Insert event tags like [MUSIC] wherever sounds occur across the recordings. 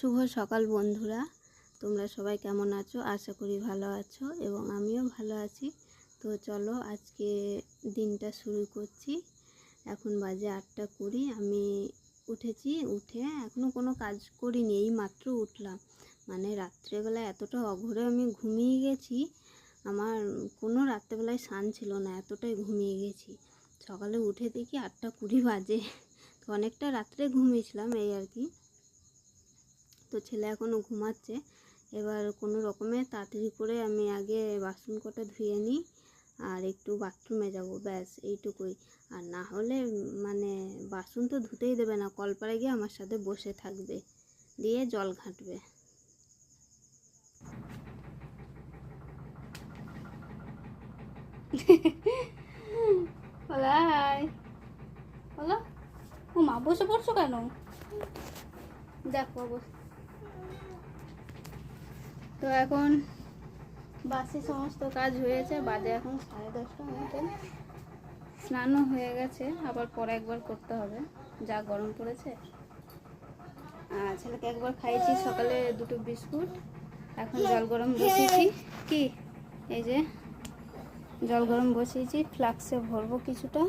শুভ সকাল বন্ধুরা। তোমরা সবাই কেমন আছো? আশা করি ভালো আছো এবং আমিও ভালো আছি। তো চলো আজকে দিনটা শুরু করছি। এখন বাজে আটটা কুড়ি, আমি উঠেছি, উঠে এখনও কোনো কাজ করিনি এই মাত্র উঠলাম। মানে রাত্রেবেলা এতটা অঘরে আমি ঘুমিয়ে গেছি, আমার কোনো রাত্রেবেলায় শান ছিল না, এতটাই ঘুমিয়ে গেছি। সকালে উঠে দেখি আটটা কুড়ি বাজে, তো অনেকটা রাত্রে ঘুমিয়েছিলাম, এই আর কি। তো ছেলে এখনও ঘুমাচ্ছে। এবার কোনো রকমে তাড়াতাড়ি করে আমি আগে বাসন কটা ধুয়ে নিই আর একটু বাথরুমে যাব ব্যাস এইটুকুই। আর না হলে মানে বাসন তো ধুতেই দেবে না কলপাড়ে গিয়ে আমার সাথে বসে থাকবে দিয়ে জল ঘাঁটবে। হাই। বলো ও মা বসে পড়ছো কেন? দেখো বস তো এখন বাসি সমস্ত কাজ হয়েছে, বাজে এখন সাড়ে দশটা মতন। স্নানও হয়ে গেছে, আবার পরে একবার করতে হবে, যা গরম পড়েছে। আর ছেলেকে একবার খাইয়েছি সকালে দুটো বিস্কুট, এখন জল গরম বসিয়েছি। কি? এই যে, জল গরম বসিয়েছি, ফ্লাক্সে ভরবো কিছুটা।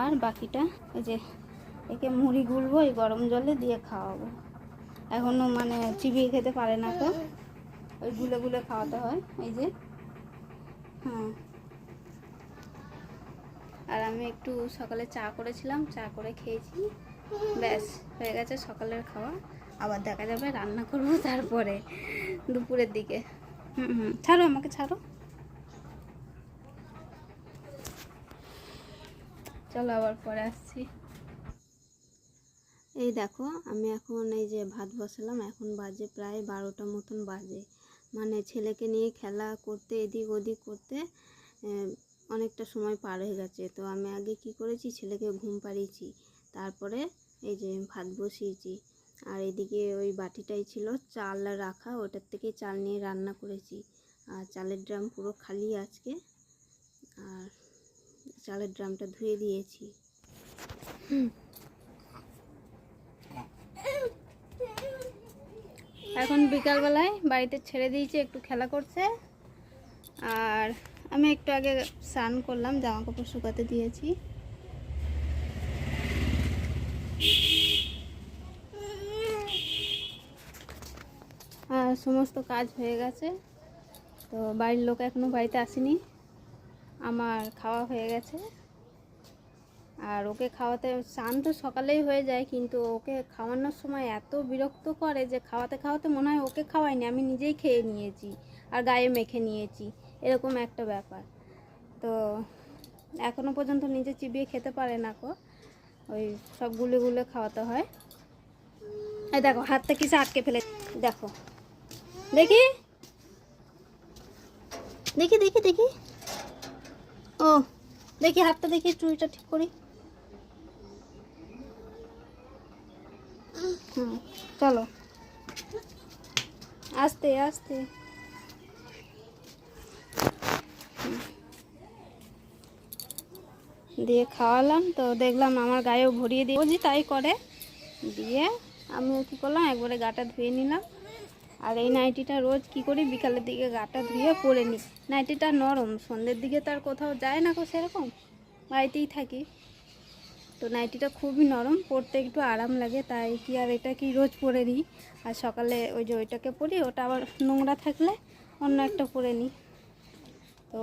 আর বাকিটা, এই যে, একে মুড়ি গুলবো এই গরম জলে দিয়ে খাওয়াবো। এখনও মানে চিবিয়ে খেতে পারে না তো। ওই গুলে গুলে খাওয়াতে হয়, এই যে। হ্যাঁ। আর আমি একটু সকালে চা করেছিলাম, চা করে খেয়েছি। ব্যাস, হয়ে গেছে সকালের খাওয়া। আবার দেখা যাবে, রান্না করব [LAUGHS] তারপরে দুপুরের দিকে। হুম হুম। ছাড়ো আমাকে, ছাড়ো। চলো আবার পরে আসছি। এই দেখো, আমি এখন এই যে ভাত বসালাম, এখন বাজে প্রায় বারোটা মতন বাজে। মানে ছেলেকে নিয়ে খেলা করতে, এদিক ওদিক করতে অনেকটা সময় পার হয়ে গেছে। তো আমি আগে কি করেছি, ছেলেকে ঘুম পাড়িয়েছি, তারপরে এই যে ভাত বসিয়েছি। আর এদিকে ওই বাটিটাই ছিল চাল রাখা, ওটার থেকে চাল নিয়ে রান্না করেছি। আর চালের ড্রাম পুরো খালি আজকে। আর চালের ড্রামটা ধুয়ে দিয়েছি। এখন বিকালবেলায় বাড়িতে ছেড়ে দিয়েছি, একটু খেলা করছে। আর আমি একটু আগে স্নান করলাম জামা কাপড় শুকাতে দিয়েছি। আর সমস্ত কাজ হয়ে গেছে। তো বাড়ির লোক এখনও বাড়িতে আসেনি। আমার খাওয়া হয়ে গেছে। আর ওকে খাওয়াতে, স্নান তো সকালেই হয়ে যায়, কিন্তু ওকে খাওয়ানোর সময় এত বিরক্ত করে যে খাওয়াতে খাওয়াতে মনে হয় ওকে খাওয়াইনি, আমি নিজেই খেয়ে নিয়েছি আর গায়ে মেখে নিয়েছি, এরকম একটা ব্যাপার। তো এখনও পর্যন্ত নিজে চিবিয়ে খেতে পারে না কো, ওই সব গুলে গুলে খাওয়াতে হয়। এই দেখো, হাতটা কিসে আটকে ফেলে, দেখো। দেখি। দেখি দেখি দেখি। ও, দেখি হাতটা, দেখি চুড়িটা ঠিক করি। চলো। আস্তে আস্তে। দিয়ে খাওয়ালাম, তো দেখলাম আমার গায়েও ভরিয়ে দিয়ে বুঝি তাই করে। দিয়ে আমিও কী করলাম, একবারে গাটা ধুয়ে নিলাম। আর এই নাইটিটা রোজ কি করি, বিকালের দিকে গাটা ধুয়ে পরে নিই। নাইটিটা নরম, সন্ধ্যের দিকে তো আর কোথাও যায় না কো সেরকম। বাড়িতেই থাকি। তো নাইটিটা খুবই নরম পরতে একটু আরাম লাগে তাই কি আর এটা কি রোজ পরে নিই? আর সকালে ওই যে ওইটাকে পরি ওটা আবার নোংরা থাকলে অন্য একটা পরে নিই। তো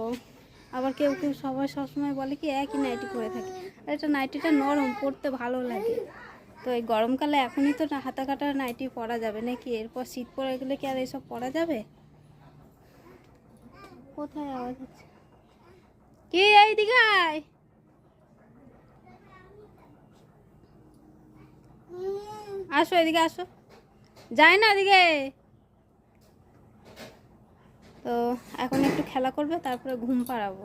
আবার কেউ কেউ সবাই সবসময় বলে কি একই নাইটি পরে থাকে। আর এটা নাইটিটা নরম পরতে ভালো লাগে। তো এই গরমকালে এখনই তো হাতা কাটা নাইটি পরা যাবে নাকি? এরপর শীত পড়ে গেলে কি আর এসব পরা যাবে? কোথায় আওয়াজ হচ্ছে? কি এইদিকে আসো এদিকে আসো। যায় না এদিকে। তো এখন একটু খেলা করবে, তারপরে ঘুম পাড়াবো।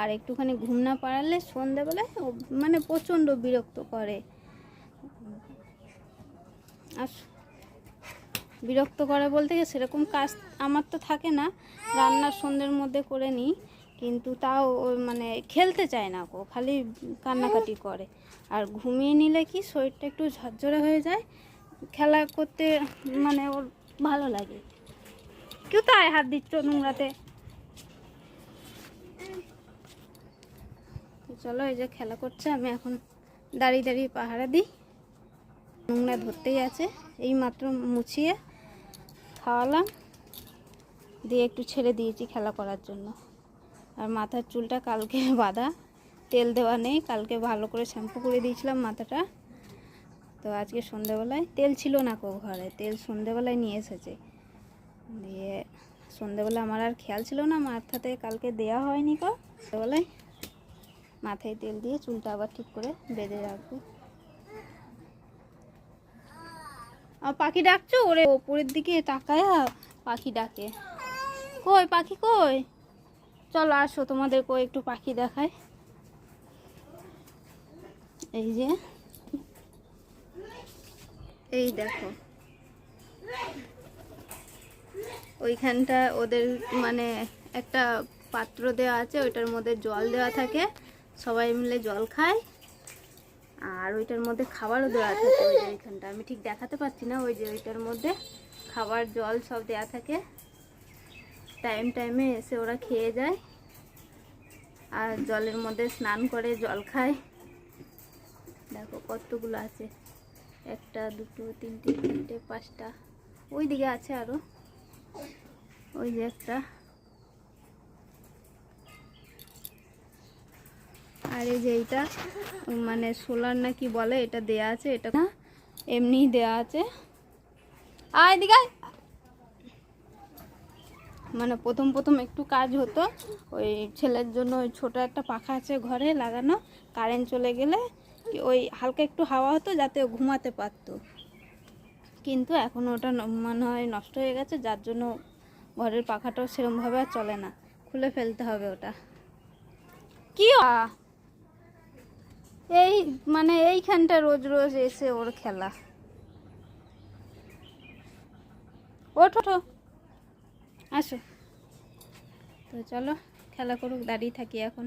আর একটুখানি ঘুম না পাড়ালে সন্ধেবেলায় ও মানে প্রচণ্ড বিরক্ত করে। আর বিরক্ত করে বলতে গিয়ে সেরকম কাজ আমার তো থাকে না, রান্নার সন্ধ্যের মধ্যে করে নিই। কিন্তু তাও মানে খেলতে চায় না গো, খালি কান্নাকাটি করে। আর ঘুমিয়ে নিলে কি শরীরটা একটু ঝরঝরে হয়ে যায় খেলা করতে মানে ওর ভালো লাগে। কেউ তাই হাত দিচ্ছ নোংরাতে। চলো এই যে খেলা করছে, আমি এখন দাঁড়িয়ে দাঁড়িয়ে পাহারা দিই। নোংরা ধরতেই আছে, এই মাত্র মুছিয়ে খাওয়ালাম। দিয়ে একটু ছেড়ে দিয়েছি খেলা করার জন্য। আর মাথার চুলটা কালকে বাঁধা, তেল দেওয়া নেই, কালকে ভালো করে শ্যাম্পু করে দিয়েছিলাম মাথাটা। তো আজকে সন্ধেবেলায় তেল ছিল না কো ঘরে, তেল সন্ধেবেলায় নিয়ে এসেছে। দিয়ে সন্ধেবেলা আমার আর খেয়াল ছিল না মাথাতে কালকে দেয়া হয়নি কো। সন্ধেবেলায় মাথায় তেল দিয়ে চুলটা আবার ঠিক করে বেঁধে রাখব। আর পাখি ডাকছো? ওরে ওপরের দিকে তাকায় পাখি ডাকে। কই, পাখি কই? চলো আসো তোমাদের কই একটু পাখি দেখায়। এই যে এই দেখো। ওইখানটা ওদের মানে একটা পাত্র দেওয়া আছে, ওইটার মধ্যে জল দেওয়া থাকে। সবাই মিলে জল খায়। আর ওইটার মধ্যে খাবারও দেওয়া থাকে ওই যে ওইখানটা। আমি ঠিক দেখাতে পাচ্ছি না ওই যে ওইটার মধ্যে খাবার, জল সব দেওয়া থাকে। টাইম টাইমে এসে ওরা খেয়ে যায়। আর জলের মধ্যে স্নান করে, জল খায়। দেখো কতগুলো আছে। একটা, দুটো, তিনটে তিনটে, পাঁচটা। ওই দিকে আছে আরও ওই যে একটা। আর এই যে এইটা মানে সোলার না কি বলে, এটা দেয়া আছে, এটা না, এমনিই দেয়া আছে। আয় এদিকে মানে প্রথম প্রথম একটু কাজ হতো। ওই ছেলের জন্য ওই ছোটো একটা পাখা আছে ঘরে লাগানো। কারেন্ট চলে গেলে ওই হালকা একটু হাওয়া হতো যাতে ঘুমাতে পারতো। কিন্তু এখন ওটা মনে হয় নষ্ট হয়ে গেছে, যার জন্য ঘরের পাখাটাও সেরমভাবে আর চলে না। খুলে ফেলতে হবে ওটা। কি এই মানে এইখানটা রোজ রোজ এসে ওর খেলা। ওঠো ওঠো। আসো। তো চলো, খেলা করুক, দাঁড়িয়ে থাকি এখন।